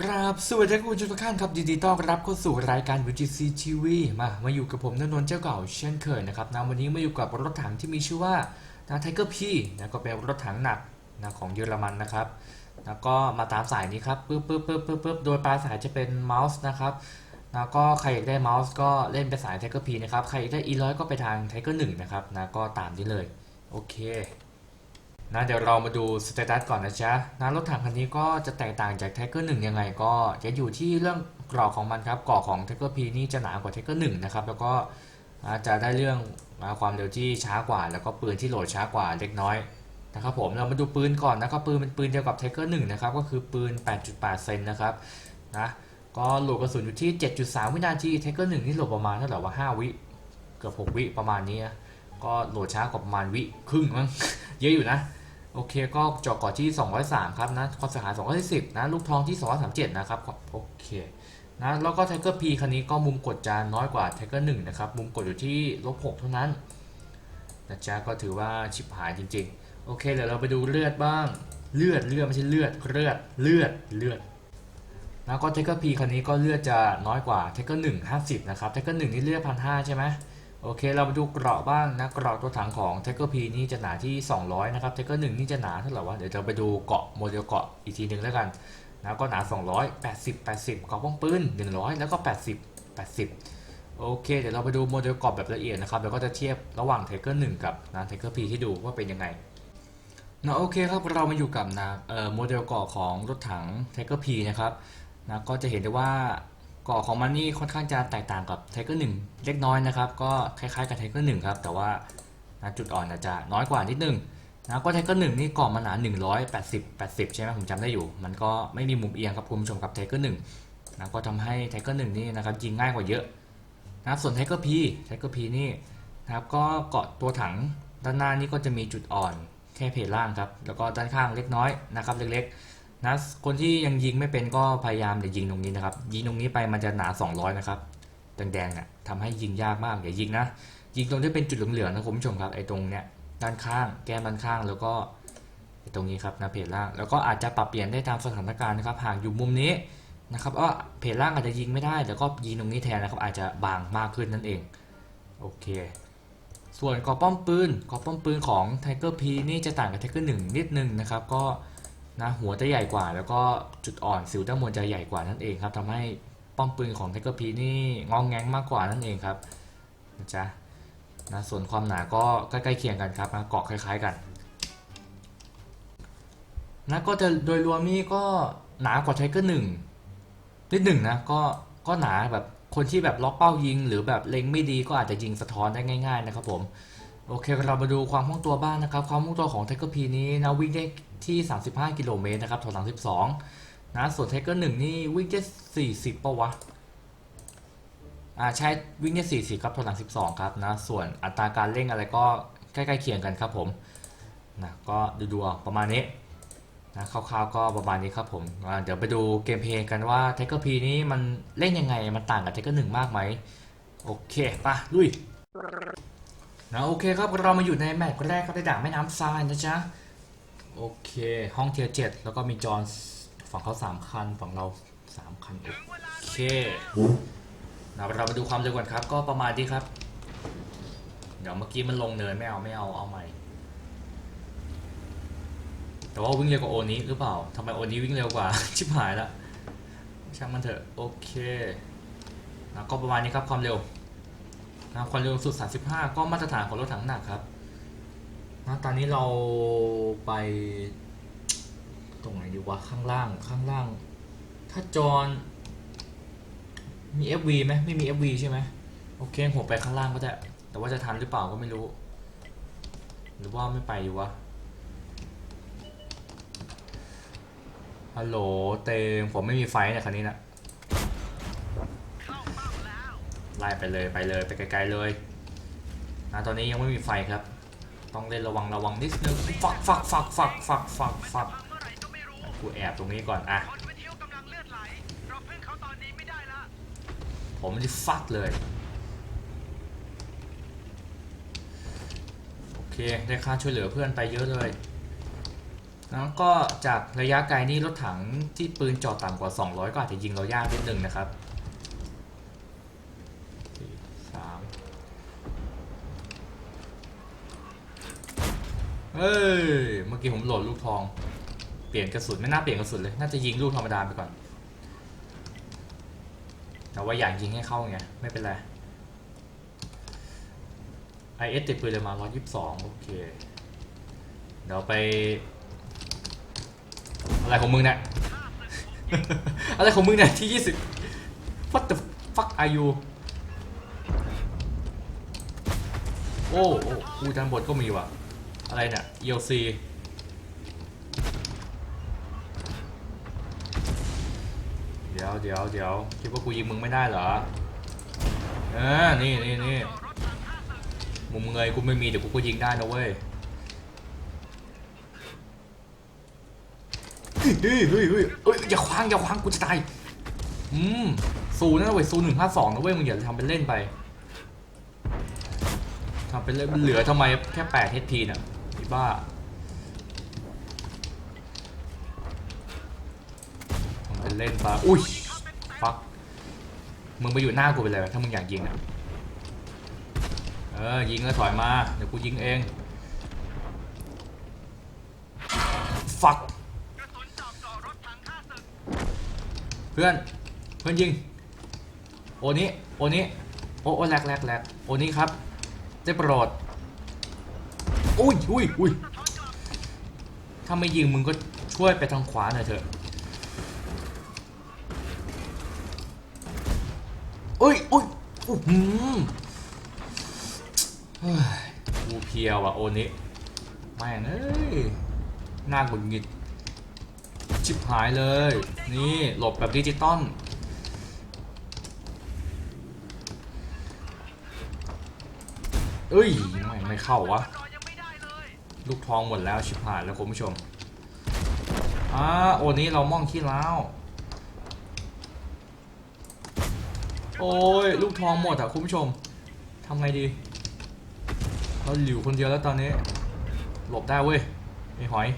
ครับสวัสดีคุณผู้ชมทุกท่านครับยินดีต้อนรับเข้าสู่รายการ VGC TV มา มาอยู่กับผมนนท์เจ้าเก่าเช่นเคยนะครับนะวันนี้มาอยู่กับรถถังที่มีชื่อว่านะไทเกอร์พีนะก็เป็นรถถังหนักนะของเยอรมันนะครับแล้วก็มาตามสายนี้ครับปึ๊บปึ๊บปึ๊บปึ๊บปึ๊บโดยปลายสายจะเป็นเมาส์นะครับแล้วก็ใครอยากได้เมาส์ก็เล่นไปสายไทเกอร์พีนะครับ ใครอยากได้ e 1 0 0ก็ไปทางไทเกอร์หนึ่งนะครับนะก็ตามนี้เลย โอเค นะเดี๋ยวเรามาดูสเตตัสก่อนนะจ๊ะนะรถถังคันนี้ก็จะแตกต่างจาก t ทเกอร์หนึ่งยังไงก็จะอยู่ที่เรื่องกรอกของมันครับกรอกของ t ทเกอร์พีนี่จะหนากว่า t ทเกอร์หนึ่งนะครับแล้วก็จะได้เรื่องความเร็วที่ช้ากว่า แล้วก็ปืนที่โหลดช้ากว่าเล็กน้อยนะครับผมเรามาดูปืนก่อนนะครับปืนเป็นปืนเดียวกับ t ทเกอร์หนึ่งนะครับก็คือปืน 8.8 เซนนะครับนะก็โหลดกระสุนอยู่ที่ 7.3 วินาที t ทเกอร์หนึ่งนี่โหลดประมาณเท่าไหร่ว่า 5 วิเกือบ 6 วิประมาณนี้ก็โหลดช้ากว่าประมาณวิครึ่งมั้งเยอะอยู่นะ โอเคก็เจาะก่อที่ 203 ครับนะความเสียหาย210 นะ ลูกทองที่ 237 นะครับ โอเคนะแล้วก็ไทเกอร์พีคันนี้ก็มุมกดจะน้อยกว่าไทเกอร์1นะครับ มุมกดอยู่ที่ลบ6เท่านั้นนะจ๊ะก็ถือว่าชิบหายจริง ๆ โอเค เดี๋ยวเราไปดูเลือดบ้าง เลือดเลือดไม่ใช่เลือดเลือดเลือดเลือดแล้วก็ไทเกอร์พีคันนี้ก็เลือดจะน้อยกว่าไทเกอร์1 50นะครับไทเกอร์1นี่เลือดพันห้าใช่ไหม โอเค เรามาดูเกราะบ้างนะ เกราะตัวถังของ t ทเกอร์ P นี่จะหนาที่ 200 นะครับ t ทเกอร์1นี่จะหนาเท่าไหร่วะ เดี๋ยวเราไปดูเกาะโมเดลเกาะอีกทีหนึ่งแล้วกันนะก็หนา 200 80 80เกาะป้องปืน 100 แล้วก็ 80 80 โอเค เดี๋ยวเราไปดูโมเดลเกาะแบบละเอียดนะครับ แล้วก็จะเทียบระหว่าง t ทเกอร์1กับนะ t ทเกอร์ P ให้ดูว่าเป็นยังไงนะโอเคครับเรามาอยู่กับนะเอ่อโมเดลเกาะของรถถัง t ทเกอร์ P นะครับนะก็จะเห็นได้ว่า กาะของมันนี่ค่อนข้างจะแตกต่างกับไทเกอร์หนึ่งเล็กน้อยนะครับ ก็คล้ายๆกับไทเกอร์หนึ่งครับ แต่ว่าจุดอ่อนอาจจะน้อยกว่านิดนึงนะก็ไทเกอร์หนึ่งนี่เกาะมันหนา180 80 ใช่ไหมผมจำได้อยู่ มันก็ไม่มีมุมเอียงครับคุณผู้ชมกับไทเกอร์หนึ่งนะก็ทำให้ไทเกอร์หนึ่งนี่นะครับยิงง่ายกว่าเยอะนะครับส่วนไทเกอร์พีไทเกอร์พีนี่นะครับก็เกาะตัวถังด้านหน้านี่ก็จะมีจุดอ่อนแค่เพจล่างครับแล้วก็ด้านข้างเล็กน้อยนะครับเล็กๆ นะคนที่ยังยิงไม่เป็นก็พยายามอย่ายิงตรงนี้นะครับ ยิงตรงนี้ไปมันจะหนา 200 นะครับ แดงๆน่ะทำให้ยิงยากมากอย่ายิงนะ ยิงตรงที่เป็นจุดเหลืองๆนะคุณผู้ชมครับไอ้ตรงเนี้ยด้านข้าง แก้มด้านข้างแล้วก็ตรงนี้ครับนะเพจล่างแล้วก็อาจจะปรับเปลี่ยนได้ตามสถานการณ์นะครับหากอยู่มุมนี้นะครับว่าเพจล่างอาจจะยิงไม่ได้แต่ก็ยิงตรงนี้แทนนะครับ อาจจะบางมากขึ้นนั่นเองโอเค ส่วนกอป้อมปืนกอป้อมปืนของ Tiger P นี่จะต่างกับ Tiger 1 นิดนึงนะครับ ก็ นะหัวจะใหญ่กว่า แล้วก็จุดอ่อนสิวด้านบนจะใหญ่กว่านั่นเองครับทำให้ป้อมปืนของไทเกอร์พีนี่งองแงงมากกว่านั่นเองครับนะจ๊ะนะส่วนความหนาก็ใกล้ๆเคียงกันครับนะเกาะคล้าย ๆกันนะก็จะโดยรวมนี่ก็หนากว่าไทเกอร์หนึ่งนิดหนึ่งนะก็ก็หนาแบบคนที่แบบล็อกเป้ายิง หรือแบบเล็งไม่ดีก็อาจจะยิงสะท้อนได้ง่าย ๆ นะครับผม โอเคเรามาดูความคล่องตัวบ้างนะครับ ความคล่องตัวของ t ทเกอร์พีนี้นะวิ่งได้ที่ 35 กิโลเมตรนะครับถอยหลัง 12 นะส่วน t ทเกอร์หนึ่งนี่วิ่งได้ 40ปะวะอ่าใช่วิ่งได้ 40 ครับถอยหลัง 12 ครับนะส่วนอัตราการเร่งอะไรก็ใกล้ๆเคียงกันครับผมนะก็ดูๆเอาประมาณนี้นะคร่าวๆก็ประมาณนี้ครับผมเดี๋ยวไปดูเกมเพลย์กันว่า t ทเกอร์พีนี้มันเล่นยังไงมันต่างกับ t ทเกอร์หนึ่งมากไหมโอเคไปะลุย นะโอเคครับเรามาอยู่ในแมตช์แรกครับในด่าแม่น้ำทรายนะจ๊ะโอเค ห้องเทียร์เจ็ดแล้วก็มีจอนฝั่งเขาสามคันฝั่งเราสามคันโอเคนะเรามาดูความเร็วก่อนครับ ก็ประมาณนี้ครับ เดี๋ยวเมื่อกี้มันลงเนินไม่เอาไม่เอาเอาใหม่ แต่ว่าวิ่งเร็วกว่าโอนี้หรือเปล่าทำไมโอนี้วิ่งเร็วกว่า ชิบหายละช่างมันเถอะโอเคนะก็ประมาณนี้ครับความเร็ว นะความเร็วสุด 35 ก็มาตรฐานของรถถังหนักครับนะตอนนี้เราไปตรงไหนดีวะข้างล่างข้างล่าง ถ้าจอนมี FV ไหมไม่มี FV ใช่ไหมโอเคผมไปข้างล่างก็ได้ แต่ว่าจะทันหรือเปล่าก็ไม่รู้ หรือว่าไม่ไปอยู่วะฮัลโหลเตงผมไม่มีไฟเนี่ยคันนี้นะ ไล่ไปเลยไปเลยไปไกลๆเลยนะตอนนี้ยังไม่มีไฟครับ ต้องเล่นระวังระวังนิดนึงฟักฟักฟักฟักฟักฟักฟักกูแอบตรงนี้ก่อนอะคนวิทยุกำลังเลือไหราพึ่งเขาตอนนี้ไม่ได้ละผมจะฟักเลยโอเคได้ค่าช่วยเหลือเพื่อนไปเยอะเลยแล้วก็จากระยะไกลนี่รถถังที่ปืนจอดต่ำกว่า 200 ก็อาจจะยิงเรายากนิดนึงนะครับสี่สาม เฮ้ย เมื่อกี้ผมโหลดลูกทอง เปลี่ยนกระสุนไม่น่าเปลี่ยนกระสุนเลย น่าจะยิงลูกธรรมดาไปก่อน แต่ว่าอยากยิงให้เข้าไง ไม่เป็นไร IS ติดปืนเลยมา 122 โอเค เดี๋ยวไป อะไรของมึงเนี่ย อะไรของมึงเนี่ยที่ 20 What the fuck are you โอ้โอ้อูด้านบนก็มีว่ะ อะไรเนี่ย ELC เดี๋ยวเดี๋ยวเดี๋ยวคิดว่ากูยิงมึงไม่ได้เหรอเออนี่นี่นี่มุมเงยกูไม่มีเดี๋ยวกูก็ยิงได้นะเว้ยเฮ้ยเฮ้ยเฮ้ยเอ้ยอย่าคว้างอย่าคว้างกูจะตายอืมซูนะเว้ยซูหนึ่งห้าสองนะเว้ยมึงอย่าทำเป็นเล่นไปทำเป็นเล่นมันเหลือทำไมแค่แปด HP น่ะไอ้ บ้าทำเป็นเล่นไปอุ้ยฟักมึงไปอยู่หน้ากูไปเลยถ้ามึงอยากยิงอะ เออ ยิงแล้วถอยมา เดี๋ยวกูยิงเอง ฟักเจาะเจาะรถถังข้าศึกเพื่อน เพื่อนยิง โอนี้ โอนี้ โอโอแลกแลกแลกโอนี้ครับได้โปรด อุ้ยอุ้ยอุ้ยถ้าไม่ยิงมึงก็ช่วยไปทางขวาหน่อยเถอะเอ้ยอุ้ยอื้อหือเฮ้ยกูเพลียวอะโอนี้แม่งเอ้ยน่าหงุดหงิดชิบหายเลย นี่หลบแบบดิจิตอลเอ้ยไม่ไม่เข้าวะ ลูกทองหมดแล้วชิบหายแล้วคุณผู้ชมอ่าโอนี้เราม่องขี้แล้วโอ้ยลูกทองหมดอะคุณผู้ชมทำไงดี เราหลิวคนเดียวแล้วตอนนี้ หลบได้เว้ยไอ้หอย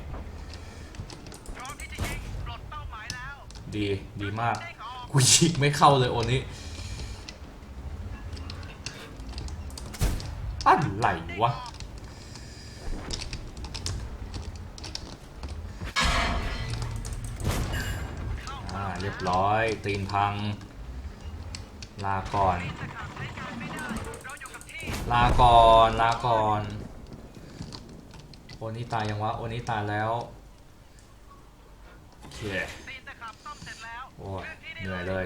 พร้อมที่จะยิงปลดเป้าหมายแล้วดีดีมากกกูยิงไม่เข้าเลยโอนี้อะไรวะ เรียบร้อย ตีนพัง ลาก่อน ลาก่อนลาก่อน โอนี้ตายยังวะ โอนี้ตายแล้ว โอเค โอ้ยเหนื่อยเลย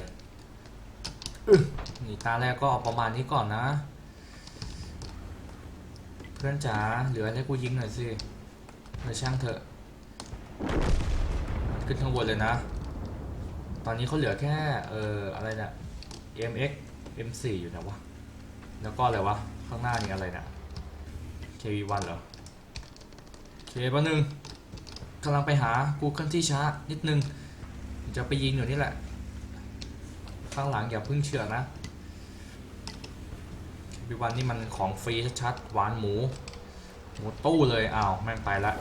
นี่ตาแรกก็เอาประมาณนี้ก่อนนะ เพื่อนจ๋าเหลือให้กูยิงหน่อยสิเดี๋ยวช่างเถอะ ขึ้นข้างบนเลยนะ ตอนนี้เขาเหลือแค่เอ่ออะไรเนี่ย MX M4 อยู่นะวะ แล้วก็อะไรวะ ข้างหน้านี่อะไรเนี่ย KV1 เหรอเคแป๊บนึงกำลังไปหากูเคลื่อนที่ช้านิดนึง จะไปยิงอยู่นี่แหละ ข้างหลังอย่าเพึ่งเชื่อนะวิวันนี่มันของฟรีชัดๆหวานหมู หมูตู้เลยอ้าวแม่งไปละ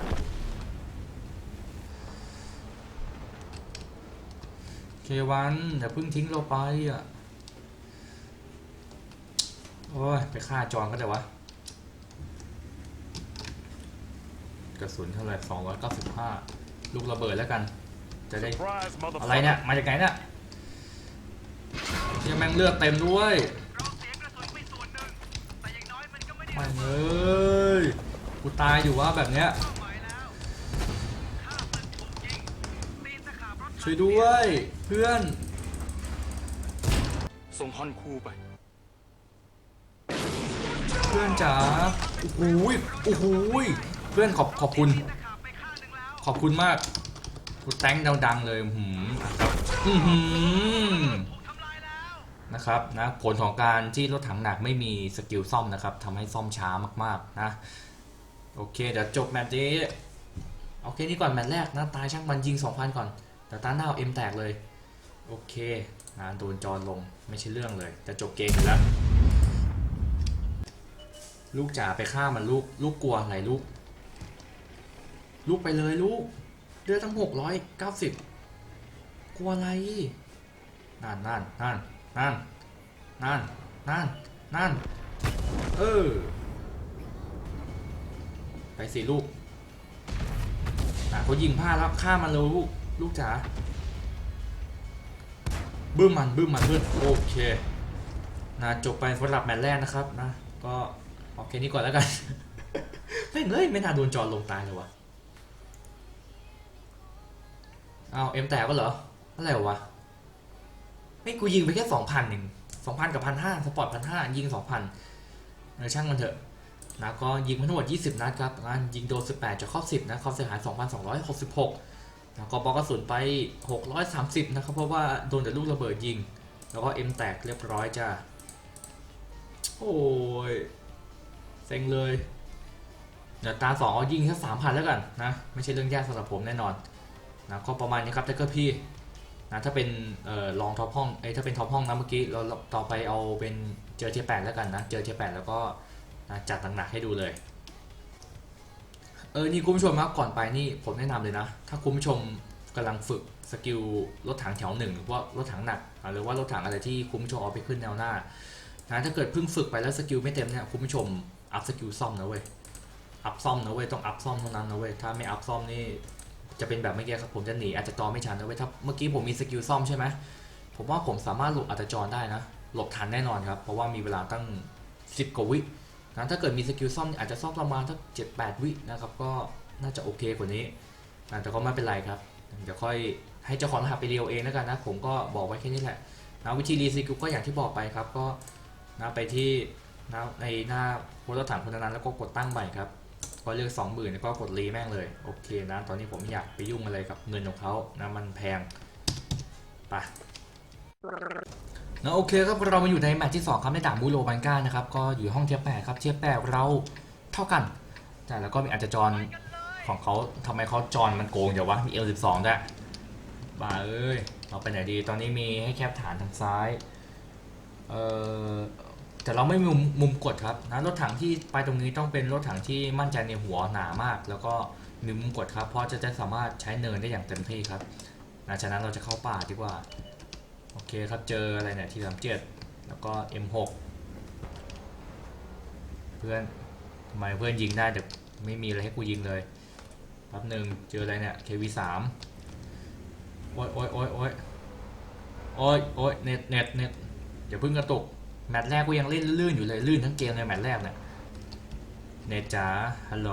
เควันอย่าเพิ่งทิ้งเราไปอะ โอ้ย ไปฆ่าจอนก็ได้วะ กระสุนเท่าไหร่295ลูกระเบิดแล้วกัน จะได้ Surprise, อะไร motherfucker. เนี่ย มาจากไหนเนี่ยเชี่ยแม่งเลือดเต็มด้วยเราเสียกระสุนไปส่วนหนึ่งแต่อย่างน้อยมันก็ไม่ได้ไม่เอ้ยกูตายอยู่ว่าแบบเนี้ย ช่วยด้วยเพื่อน ส่งฮอนคูไป เพื่อนจ๋าโอ้โหยโอ้โหยเพื่อนขอบขอบคุณตีนตะขับไปข้างหนึ่งแล้วขอบคุณมากกูแต้งดังๆเลยหืมครับอือหือถูกทำลายแล้วนะครับนะผลของการที่รถถังหนักไม่มีสกิลซ่อมนะครับทำให้ซ่อมช้ามากๆนะ โอเค เดี๋ยวจบแมตช์นี้ โอเค นี่ก่อนแมตช์แรกนะ ตายช่างมันยิง 2,000 ก่อน แต่ตาหน้าเอ็มแตกเลย โอเค งานโดนจอนลงไม่ใช่เรื่องเลย จะจบเกมแล้ว ลูกจ๋าไปฆ่ามันลูก ลูกกลัวอะไรลูก ลูกไปเลยลูกเรือตั้งหกร้อยเก้าสิบกลัวอะไรนั่นนั่นนั่นนั่นนั่นนั่นนั่นเออไปสิลูกอะเขายิงพลาดแล้วฆ่ามันเลยลูก ลูกจ๋าบึ้มมันบึ้มมันเพื่อนโอเคนะจบไปสำหรับแมตช์แรกนะครับนะ ก็โอเคนี้ก่อนแล้วกันเฮ้ยเอ้ยไม่น่าโดนจอลงตายเลยวะเอาเอ็มแตกก็เหรออะไรวะไม่กูยิงไปแค่สองพันเองสองพันกับพันห้าสปอร์ตพันห้ายิงสองพันเออช่างมันเถอะนะก็ยิงทั้งหมด 20 นัดครับงานยิงโดน 18 จากครอบ 10 นะความเสียหาย 2,266 แล้วก็ปอกกระสุนไป 630 นะครับ เพราะว่าโดนแต่ลูกระเบิดยิง แล้วก็เอ็มแตกเรียบร้อยจ้าโอ้ยเซ็งเลย เดี๋ยวตาสองเอายิงแค่สามพันแล้วกันนะ ไม่ใช่เรื่องยากสำหรับผมแน่นอนนะก็ประมาณนี้ครับแต่ก็พี่นะถ้าเป็นเอ่อรองท็อปห้องเอ้ถ้าเป็นท็อปห้องนะเมื่อกี้เราต่อไปเอาเป็นเจอเทียแปดแล้วกันนะ เจอเทียแปดแล้วก็นะจัดหนักๆให้ดูเลย ออนี่คุณผู้ชมครับก่อนไปนี่ผมแนะนำเลยนะ ถ้าคุณผู้ชมกำลังฝึกสกิลรถถังแถวหนึ่งหรือว่ารถถังหนักหรือว่ารถถังอะไรที่คุณผู้ชมเอาไปขึ้นแนวหน้านะถ้าเกิดเพิ่งฝึกไปแล้วสกิลไม่เต็มเนี่ยคุณผู้ชมอัพสกิลซ่อมนะเว้ยอัพซ่อมนะเว้ยต้องอัพซ่อมเท่านั้นนะเว้ยถ้าไม่อัพซ่อมนี่จะเป็นแบบเมื่อกี้ครับผมจะหนีอาจจะจอไม่ชันนะเว้ยถ้าเมื่อกี้ผมมีสกิลซ่อมใช่ไหมผมว่าผมสามารถหลบอัตจรได้นะ หลบทันแน่นอนครับ เพราะว่ามีเวลาตั้ง 10กว่าวิ นะถ้าเกิดมีสกิลซ่อมอาจจะซ่อมประมาณสักเจ็ดแปดวินะครับก็น่าจะโอเคกว่านี้นะแต่ก็ไม่เป็นไรครับเดี๋ยวค่อยให้เจ้าของรหัสไปเรียวเองแล้วกันนะผมก็บอกไว้แค่นี้แหละนะวิธีรีสกิลก็อย่างที่บอกไปครับก็นะไปที่นะในหน้าโพสต์ถังคนนั้นแล้วก็กดตั้งใหม่ครับก็เลือกสองหมื่นแล้วก็กดรีแม่งเลยโอเคนะตอนนี้ผมอยากไปยุ่งอะไรกับเงินของเขานะมันแพงไป นะโอเคครับเรามาอยู่ในแมตช์ที่ 2 ครับในด่านบูโรบันก้านะครับก็อยู่ห้องเทียบแปดครับเทียบแปดเราเท่ากันแต่แล้วก็มีอาจจะจรของเขาทำไมเขาจรมันโกงเดี๋ยววะมี L12 ด้วยบ้าเอ้ยเราไปไหนดีตอนนี้มีให้แคปฐานทางซ้ายเอ่อแต่เราไม่มีมุมมุมกดครับนะรถถังที่ไปตรงนี้ต้องเป็นรถถังที่มั่นใจในหัวหนามาก แล้วก็มีมุมกดครับเพราะจะจะสามารถใช้เนินได้อย่างเต็มที่ครับนะฉะนั้นเราจะเข้าป่าดีกว่า โอเคครับ เจออะไรเนี่ยทีสามเจ็ดแล้วก็ M6 เพื่อนทำไมเพื่อนยิงได้แต่ไม่มีอะไรให้กูยิงเลยแป๊บหนึ่งเจออะไรเนี่ย KV3 โอ้ยโอ้ยโอ้ยโอ้ยโอ้ยโอ้ยเน็ตเน็ตเน็ตอย่าเพิ่งกระตุก แมตช์แรกกูยังเล่นลื่นอยู่เลยลื่นทั้งเกมเลยแมตช์แรกเนี่ยเนตจ๋าฮัลโหล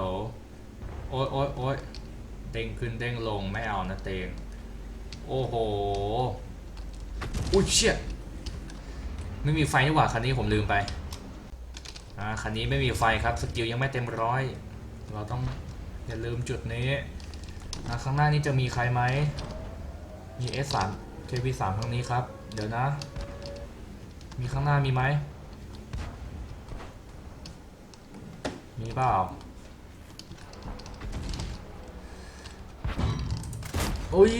โอ้ยโอ้ยโอ้ยเด้งขึ้นเด้งลงไม่เอานะเตงโอ้โห อุ้ยเชี่ยไม่มีไฟนี่หว่าคันนี้ผมลืมไปอ่าคันนี้ไม่มีไฟครับสกิลยังไม่เต็มร้อยเราต้องอย่าลืมจุดนี้อ่าข้างหน้านี้จะมีใครไหมมี S3 KV3 ทางนี้ครับ เดี๋ยวนะ มีข้างหน้ามีไหมมีเปล่าโอ้ย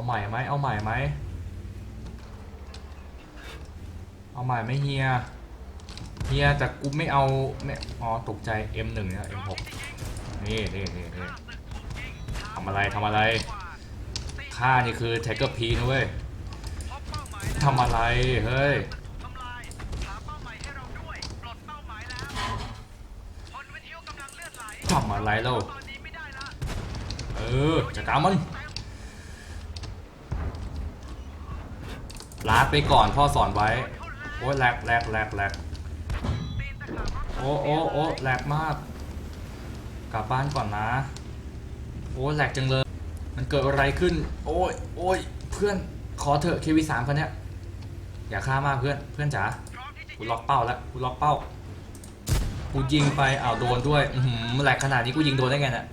เอาใหม่ไหมเอาใหม่ไหมเอาใหม่ไหมเฮียเฮียแต่กูไม่เอาไม่อ๋อตกใจ M1 นะ M6 นี่นี่นี่นี่ทำอะไรทำอะไรค่านี่คือแท็กเกอร์พีนะเว้ยพบเป้าหมายแล้วทำอะไร เฮ้ยทำอะไรแล้วเออจัดการมัน ลาดไปก่อนพ่อสอนไว้ โอ้ยแหลกแหลกแหลกแหลกโอ้โอ้โอ้แหลกมาก กลับบ้านก่อนนะ โอ้แหลกจังเลย มันเกิดอะไรขึ้น โอ้ยโอ้ยเพื่อนขอเถอะ KV3 คนเนี้ยอย่าฆ่ามากเพื่อนเพื่อนจ๋ากูล็อกเป้าแล้วกูล็อกเป้ากูยิงไปอ้าวโดนด้วยอือหือแหลกขนาดนี้กูยิงโดนได้ไงเนี่ย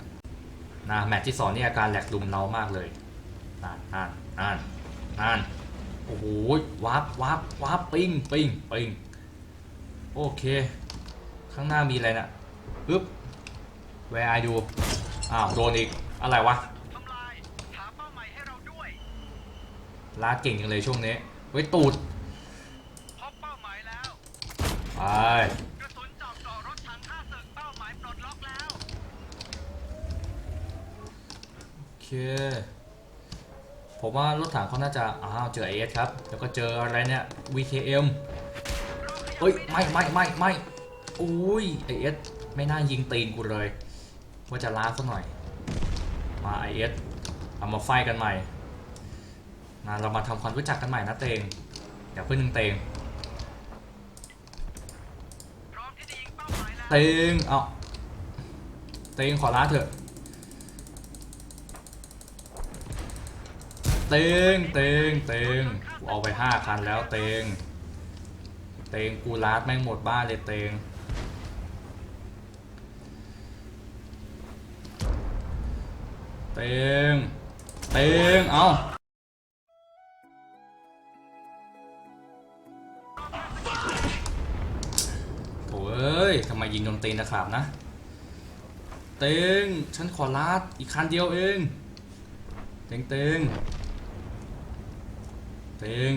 นะแมตช์ที่สองนี่อาการแหลกลุมเรามากเลยนานนานนานนาน โอ้โหวับวับวับปิ้งปิ้งปิ้งโอเค ข้างหน้ามีอะไรน่ะปึ๊บ where I do อ้าวโดนอีก อะไรวะทำลายหาเป้าหมายให้เราด้วยลาดเก่งจังเลยช่วงนี้ ไว้ยตูดพบเป้าหมายแล้วไปกระสุนเจ ผมว่ารถถังเขาน่าจะ อ้าว เจอเอสครับ แล้วก็เจออะไรเนี่ย VKM เอ้ย ไม่ไม่ไม่ไม่อุ้ยไอเอสไม่น่ายิงตีนกูเลย ว่าจะล้าซะหน่อย มาไอเอสเอามาไฟกันใหม่นะเรามาทำความรู้จักกันใหม่นะเตงอย่าเพิ่งนึงเตงพร้อมที่จะยิงเป้าหมายแล้วเตงเอาเตงขอล้าเถอะ เตงเตงเตงกูเอาไปห้าคันแล้วเตงเตงกูลาดแม่งหมดบ้านเลยเตงเตงเตงเอาโอ้ยทำไมยิงโดนตีนนะครับนะ เตงฉันขอลาดอีกคันเดียวเอง เตงเตง เตง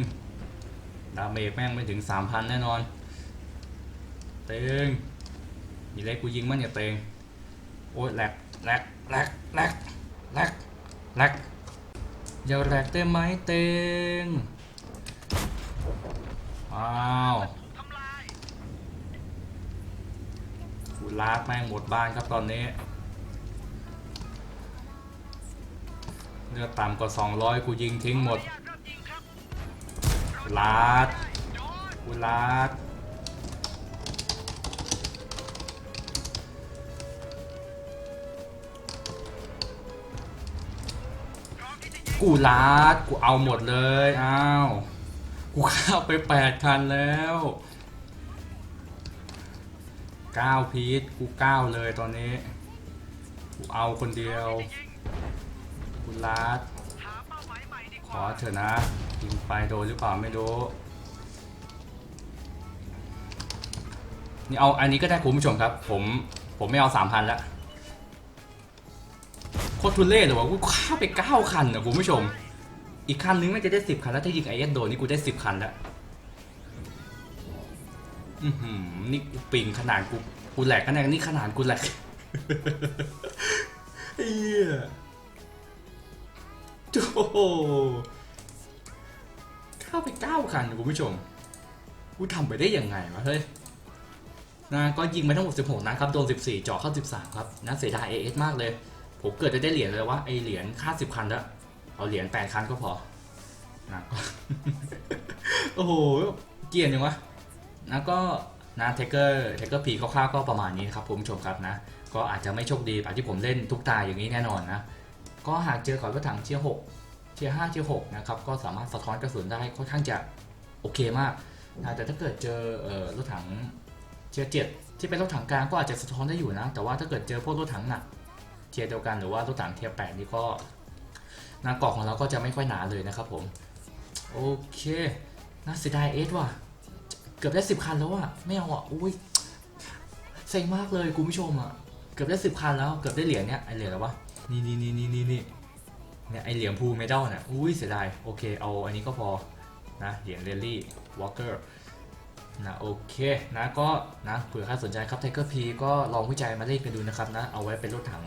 ดาเมจแม่งไม่ถึงสามพันแน่นอน เตงมีเล็กกูยิงมั้งเนี่ยเตงโอ้ยแหลกแหลกแหลกแหลกแหลกแหลกอย่าแหลกได้ไหมเตงอ้าวกูลากแม่งหมดบ้านครับตอนนี้เลือดต่ำกว่า200 กูยิงทิ้งหมด ลาดโยนกูลาดกูลาดกูเอาหมดเลยอ้าวกูเข้าไปแปดคันแล้วเก้าพีทกูเก้าเลยตอนนี้ กูเอาคนเดียว กูลาดขอเถอะนะ ยิงไปโดนหรือเปล่าไม่รู้นี่เอาอันนี้ก็ได้คุณผู้ชมครับ ผมผมไม่เอาสามพันล้วโคตรทุเล่เลยว่ะกูฆ่าไปเก้าคันนะคุณผู้ชม อีกคันนึงไม่จะได้สิบคันแล้วถ้ายิงไอเอสโดนนี่กูได้สิบคันแล้วอือหือนี่กูปิงขนาดกูกูแหลกกันแน่นี่ขนาดกูแหลกเฮียโอ้โห เข้าไปเก้าคันคุณผู้ชม กูทำไปได้ยังไงวะเฮ้ยนะก็ยิงไปทั้งหมด 16นัดครับ โดน 14เจาะเข้า 13 ครับนะเสียดาย AS มากเลย ผมเกิดจะได้เหรียญเลยว่าไอเหรียญค่า 10 คันล้วเอาเหรียญ 8 คันก็พอนะก็โอ้โห เกียนยังวะนะก็นะเทเกอร์เทเกอร์พีคร่าวๆก็ประมาณนี้นะครับคุณผู้ชมครับนะ ก็อาจจะไม่โชคดีแบบที่ผมเล่นทุกตาอย่างนี้แน่นอนนะ ก็หากเจอขอยรถถังเทียร์6 ทียร์5เทียร์6นะครับก็สามารถสะท้อนกระสุนได้ค่อนข้างจะโอเคมากนะแต่ถ้าเกิดเจอรถถังเทียร์เจ็ดที่เป็นรถถังกลางก็อาจจะสะท้อนได้อยู่นะ แต่ว่าถ้าเกิดเจอพวกรถถังหนักเทียร์เดียวกันหรือว่ารถถังเทียร์แปดนี่ก็หน้ากรอกของเราก็จะไม่ค่อยหนาเลยนะครับผมโอเคน่าเสียดายเอสว่ะเกือบได้สิบคันแล้วอะไม่เอาอะอุ้ยเซ็งมากเลยคุณผู้ชมอะเกือบได้สิบคันแล้วเกือบได้เหรียญเนี้ยไอเหรียญอะไรวะนี่นี่นี่นี่นี่ เนี่ยไอเหรียญพูเมดัลเนี่ยอุ้ยเสียดายโอเคเอาอันนี้ก็พอนะเหรียญเรลลี่วอลเกอร์นะโอเคนะก็นะเผื่อใครสนใจครับ Tiger P ก็ลองวิจัยมาเล่นกันดูนะครับนะเอาไว้เป็นรถถัง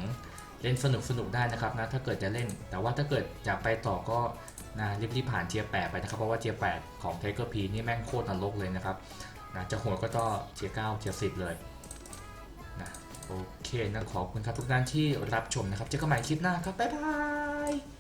เล่นสนุกสนุกได้นะครับนะถ้าเกิดจะเล่น แต่ว่าถ้าเกิดอยากไปต่อก็นะรีบๆผ่านเทียร์แไปนะครับเพราะว่าเทียร์แของ Tiger P นี่แม่งโคตรนรกเลยนะครับนะจะโหดก็ต้องเทียร์เก้าเทียร์สิบเลยนะโอเคนะขอบคุณครับทุกท่านที่รับชมนะครับเจอกันใหม่คลิปหน้าครับบ๊ายบาย